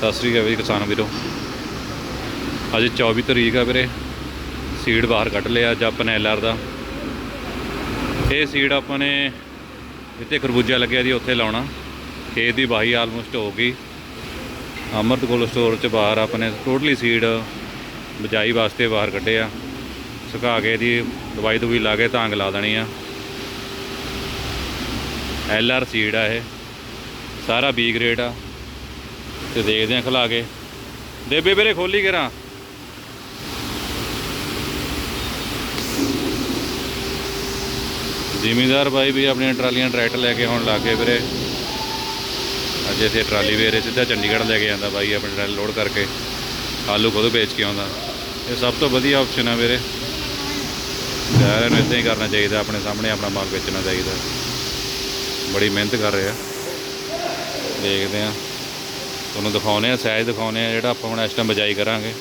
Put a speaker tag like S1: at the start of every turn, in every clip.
S1: ਸਤਿ ਸ੍ਰੀ ਅਕਾਲ ਵੀਰੇ ਕਿਸਾਨ ਵੀਰੋ। ਅੱਜ 24 ਤਰੀਕ ਆ ਵੀਰੇ। ਸੀਡ ਬਾਹਰ ਕੱਢ ਲਿਆ ਅੱਜ ਆਪਣੇ ਐਲਆਰ ਦਾ। ਇਹ ਸੀਡ ਆਪਾਂ ਨੇ ਜਿੱਥੇ ਖਰਬੂਜਾ ਲੱਗਿਆ ਜੀ, ਉੱਥੇ ਲਾਉਣਾ। ਖੇਤ ਦੀ ਵਾਹੀ ਆਲਮੋਸਟ ਹੋ ਗਈ। ਅਮਰਤ ਕੋਲ ਸਟੋਰ ਚ ਬਾਹਰ ਆਪਣੇ ਟੋਟਲੀ ਸੀਡ ਬਜਾਈ ਵਾਸਤੇ ਬਾਹਰ ਕੱਢਿਆ। ਸੁਕਾ ਕੇ ਦੀ ਦਵਾਈ ਦਵਾਈ ਲਾ ਕੇ ਧਾਂਗ ਲਾ ਦੇਣੀ ਆ। ਐਲਆਰ ਸੀਡ ਆ ਇਹ। ਸਾਰਾ ਬੀ ਗ੍ਰੇਡ ਆ। ਤੇ ਦੇਖਦੇ ਆ ਖਲਾ ਕੇ। ਦੇਬੇ ਵੀਰੇ ਖੋਲੀ ਕਰਾਂ। ਜ਼ਿਮੀਦਾਰ ਭਾਈ ਵੀ ਆਪਣੀਆਂ ਟਰਾਲੀਆਂ ਟਰੈਕਟਰ ਲੈ ਕੇ ਹੁਣ ਲੱਗੇ ਵੀਰੇ। ਅੱਜ ਇੱਥੇ ਟਰਾਲੀ ਵੀਰੇ ਸਿੱਧਾ ਚੰਡੀਗੜ੍ਹ ਲੈ ਕੇ ਜਾਂਦਾ ਭਾਈ ਆਪਣੀ ਟਰਾਲੀ ਲੋਡ ਕਰਕੇ। ਆਲੂ ਖੁਦ ਵੇਚ ਕੇ ਆਉਂਦਾ। ਇਹ ਸਭ ਤੋਂ ਵਧੀਆ ਆਪਸ਼ਨ ਆ ਵੀਰੇ। ਸਾਰਿਆਂ ਨੂੰ ਇਦਾਂ ਹੀ ਕਰਨਾ ਚਾਹੀਦਾ, ਆਪਣੇ ਸਾਹਮਣੇ ਆਪਣਾ ਮਾਲ ਵੇਚਣਾ ਚਾਹੀਦਾ। ਬੜੀ ਮਿਹਨਤ ਕਰ ਰਿਹਾ ਦੇਖਦੇ ਆ ਤੁਹਾਨੂੰ ਦਿਖਾਉਨੇ ਆ ਸਾਈਜ਼ ਦਿਖਾਉਨੇ ਆ ਜਿਹੜਾ ਆਪਾਂ ਹੁਣ ਇਸ ਟਾਈਮ ਬਜਾਈ ਕਰਾਂਗੇ।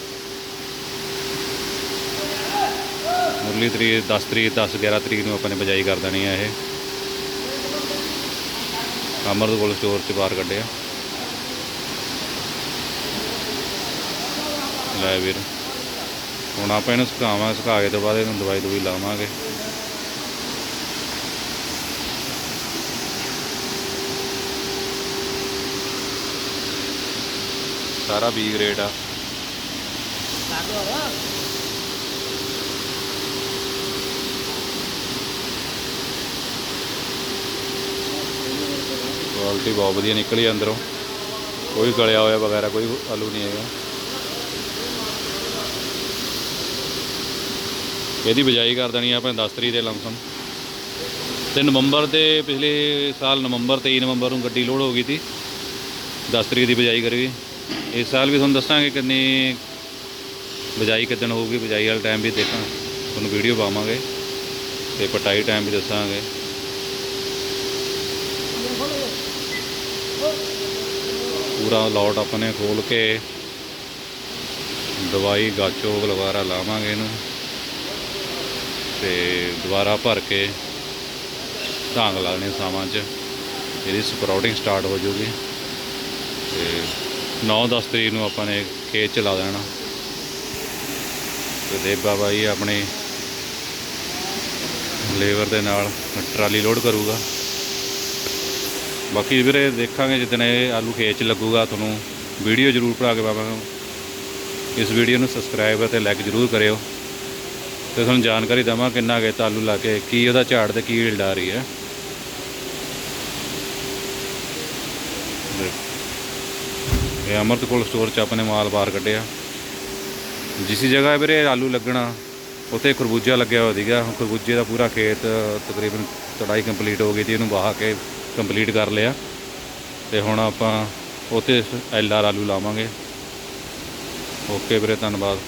S1: ਮੁਰਲੀ ਤਰੀਕ 10 ਤਰੀਕ 10 11 ਤਰੀਕ ਨੂੰ ਆਪਾਂ ਨੇ ਬਜਾਈ ਕਰ ਦੇਣੀ ਆ ਇਹ। ਅਮਰਤ ਕੋਲ ਸਟੋਰ ਚ ਬਾਹਰ ਕੱਢਿਆ। ਲੈ ਵੀਰ, ਹੁਣ ਆਪਾਂ ਇਹਨੂੰ ਸੁਕਾਵਾਂ, ਸੁਕਾ ਕੇ ਤੋਂ ਬਾਅਦ ਇਹਨੂੰ ਦਵਾਈ ਦਵਾਈ ਲਾਵਾਂਗੇ। ਸਾਰਾ ਬੀ ਗ੍ਰੇਡ ਆ। ਕੁਆਲਿਟੀ ਬਹੁਤ ਵਧੀਆ ਨਿਕਲੀ ਅੰਦਰੋਂ। ਕੋਈ ਗਲਿਆ ਹੋਇਆ ਵਗੈਰਾ, ਕੋਈ ਆਲੂ ਨਹੀਂ ਹੈਗਾ। ਇਹਦੀ ਬਜਾਈ ਕਰ ਦੇਣੀ ਆ ਆਪਣੇ 10 ਤਰੀਕ ਦੇ ਲਮਸਮ ਤੇ ਨਵੰਬਰ ਦੇ ਪਿਛਲੇ ਸਾਲ ਨਵੰਬਰ 23 ਨਵੰਬਰ ਨੂੰ ਗੱਡੀ ਲੋਡ ਹੋ ਗਈ ਸੀ 10 ਤਰੀਕ ਦੀ ਬਜਾਈ ਕਰੀ। ਇਸ ਸਾਲ ਵੀ ਤੁਹਾਨੂੰ ਦੱਸਾਂਗੇ ਕਿੰਨੀ ਬਜਾਈ ਕਿਦਣ ਹੋਊਗੀ, ਬਜਾਈ ਵਾਲਾ ਟਾਈਮ ਵੀ ਦੇਖਾਂ। ਤੁਹਾਨੂੰ ਵੀਡੀਓ ਪਾਵਾਂਗੇ ਤੇ ਪਟਾਈ ਟਾਈਮ ਵੀ ਦੱਸਾਂਗੇ। ਪੂਰਾ ਲੋਟ ਆਪਣੇ ਖੋਲ ਕੇ ਦਵਾਈ ਗਾਚੋ ਵਗੈਰਾ ਲਾਵਾਂਗੇ ਇਹਨੂੰ ਤੇ ਦੁਬਾਰਾ ਭਰ ਕੇ ਢਾਂਗ ਲਾਣੇ ਸਾਵਾਂ 'ਚ। ਇਹਦੀ ਸਪਰਾਊਟਿੰਗ ਸਟਾਰਟ ਹੋ ਜੂਗੀ। 9-10 ਤਰੀਕ ਨੂੰ ਆਪਾਂ ਨੇ ਖੇਤ ਚ ਲਾ ਦੇਣਾ। ਤੇ ਬਾਬਾ ਜੀ ਆਪਣੀ ਲੇਬਰ ਦੇ ਨਾਲ ਟਰਾਲੀ ਲੋਡ ਕਰੂਗਾ। ਬਾਕੀ ਵੀਰੇ ਦੇਖਾਂਗੇ ਜਿੱਦਣ ਇਹ ਆਲੂ ਖੇਤ ਚ ਲੱਗੂਗਾ, ਤੁਹਾਨੂੰ ਵੀਡੀਓ ਜ਼ਰੂਰ ਭਰਾ ਕੇ ਪਾਵਾਂਗਾ। ਇਸ ਵੀਡੀਓ ਨੂੰ ਸਬਸਕ੍ਰਾਈਬ ਅਤੇ ਲਾਈਕ ਜ਼ਰੂਰ ਕਰਿਓ। ਤੇ ਤੁਹਾਨੂੰ ਜਾਣਕਾਰੀ ਦਵਾਂ ਕਿੰਨਾ ਗਏ ਆਲੂ ਲਾ ਕੇ, ਕੀ ਉਹਦਾ ਝਾੜ ਤੇ ਕੀ ਈਲਡ ਆ ਰਹੀ ਹੈ। ਇਹ ਅਮਰਤ ਕੋਲ ਸਟੋਰ ਚ ਆਪਣੇ ਮਾਲ ਬਾਹਰ ਕੱਢਿਆ। ਜਿਸ ਜਗ੍ਹਾ ਵੀਰੇ ਆਲੂ ਲੱਗਣਾ, ਉੱਥੇ ਖਰਬੂਜਾ ਲੱਗਿਆ ਹੋਇਆ ਸੀਗਾ। ਖਰਬੂਜੇ ਦਾ ਪੂਰਾ ਖੇਤ ਤਕਰੀਬਨ ਤੜਾਈ ਕੰਪਲੀਟ ਹੋ ਗਈ ਸੀ ਇਹਨੂੰ ਵਾਹ ਕੇ ਕੰਪਲੀਟ ਕਰ ਲਿਆ। ਤੇ ਹੁਣ ਆਪਾਂ ਉੱਥੇ ਐਲ ਆਰ ਆਲੂ ਲਾਵਾਂਗੇ। ਓਕੇ ਵੀਰੇ, ਧੰਨਵਾਦ।